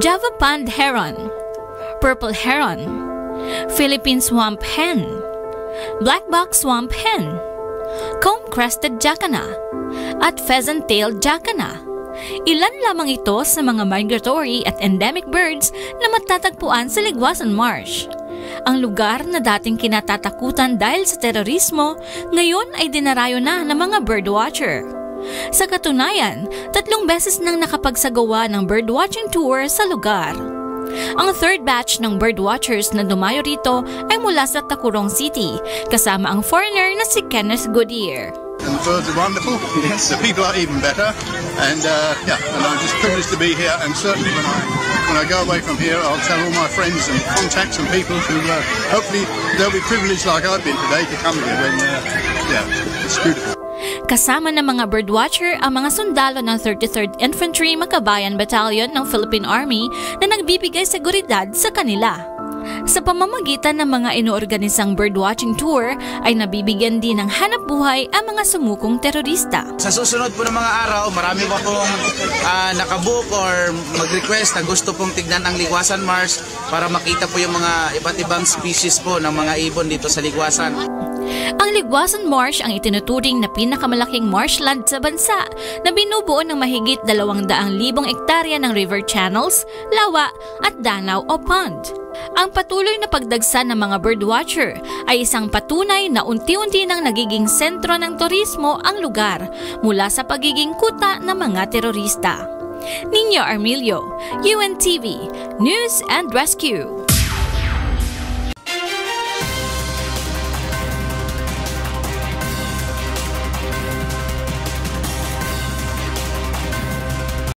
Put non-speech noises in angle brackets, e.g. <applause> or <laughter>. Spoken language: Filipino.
Java Pond Heron, Purple Heron, Philippine Swamp Hen, Black Box Swamp Hen, Comb-Crested Jacana, at Pheasant-tailed Jacana. Ilan lamang ito sa mga migratory at endemic birds na matatagpuan sa Ligwasan Marsh. Ang lugar na dating kinatatakutan dahil sa terorismo, ngayon ay dinarayo na ng mga birdwatcher. Sa katunayan, tatlong beses nang nakapagsagawa ng birdwatching tour sa lugar. Ang third batch ng birdwatchers na dumayo rito ay mula sa Takurong City, kasama ang foreigner na si Kenneth Goodyear. And the birds are wonderful. <laughs> Yes. The people are even better. And uh, yeah, and I'm just privileged to be here. And certainly when I when I go away from here, I'll tell all my friends and contacts and people who uh, hopefully they'll be privileged like I've been today to come here. When uh, yeah, it's beautiful. Kasama ng mga birdwatcher ang mga sundalo ng 33rd Infantry Makabayan Battalion ng Philippine Army na nagbibigay seguridad sa kanila. Sa pamamagitan ng mga inuorganisang birdwatching tour ay nabibigyan din ng hanap buhay ang mga sumukong terorista. Sa susunod po ng mga araw, marami pa pong uh, nakabook or mag-request na gusto pong tignan ang Ligwasan Mars para makita po yung mga iba't ibang species po ng mga ibon dito sa Ligwasan. Ang Ligwasan Marsh ang itinuturing na pinakamalaking marshland sa bansa na binubuo ng mahigit 200,000 ektarya ng river channels, lawa at danaw o pond. Ang patuloy na pagdagsa ng mga birdwatcher ay isang patunay na unti-unti nang nagiging sentro ng turismo ang lugar mula sa pagiging kuta ng mga terorista. Ninyo Armilio, UNTV, News and Rescue.